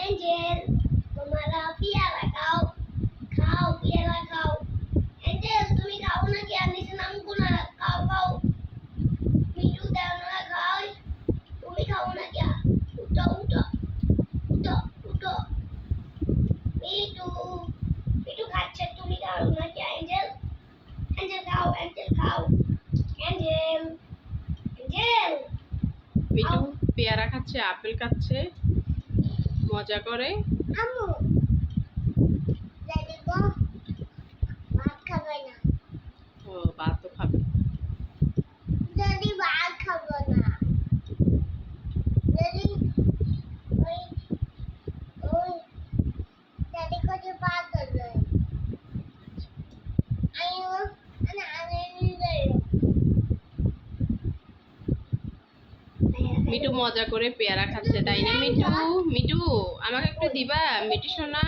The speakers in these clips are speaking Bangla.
এঞ্জেল তোমরা পেয়ারা খাও খাও পেয়ারা খাও এঞ্জেল তুমি খাও না কি আর নিচে নামবো না খাও খাও মিঠু দেও না খাই তুমি খাও না কি উঠো উঠো উঠো উঠো মিঠু মিঠু খাচ্ছে তুমি খাও না কি এঞ্জেল এঞ্জেল খাও এঞ্জেল খাও এঞ্জেল এঞ্জেল মিঠু পেয়ারা খাচ্ছে আপেল খাচ্ছে মজা করে? মিটু মজা করে পেয়ারা খাচ্ছে তাই না মিটু মিটু আমাকে একটু দিবা? মিটু সোনা?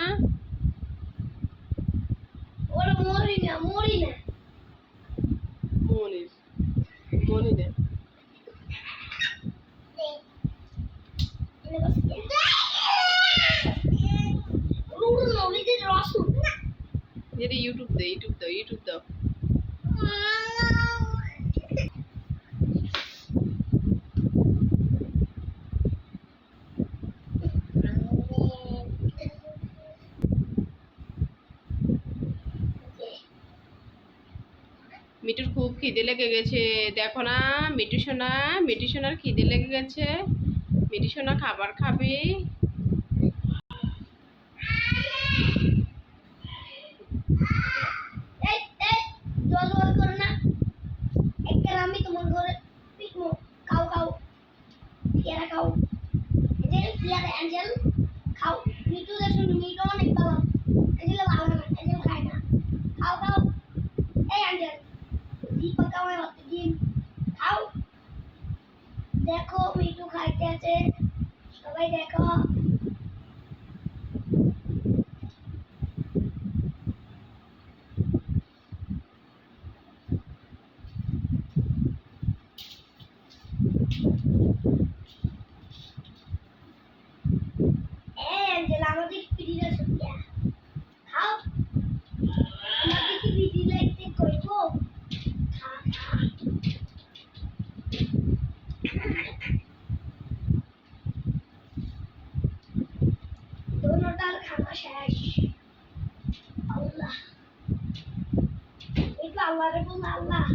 ওরা মরি না মরি না দে এটা ইউটিউব দে ইউটিউব দাও ইউটিউব দাও। মিটুর খুব খিদে লেগে গেছে। দেখো না মিটু সোনা মিটু সোনার খিদে লেগে গেছে। মিটু সোনা খাবার খাবে। এই এই, জল জল করো না একটা আমি তোমার ঘরে পিটমো খাও খাও পেয়ারা খাও অ্যাঞ্জেল পেয়ারা অ্যাঞ্জেল খাও মিঠু দেখুন মিঠু অনেক ভালো অ্যাঞ্জেল ভালো না অ্যাঞ্জেল খায় না খাও খাও এই অ্যাঞ্জেল দীপক আমায় ভাত দিন খাও দেখো মিঠু খাইতে আছে। সবাই দেখো। আল্লাহ আল্লাহ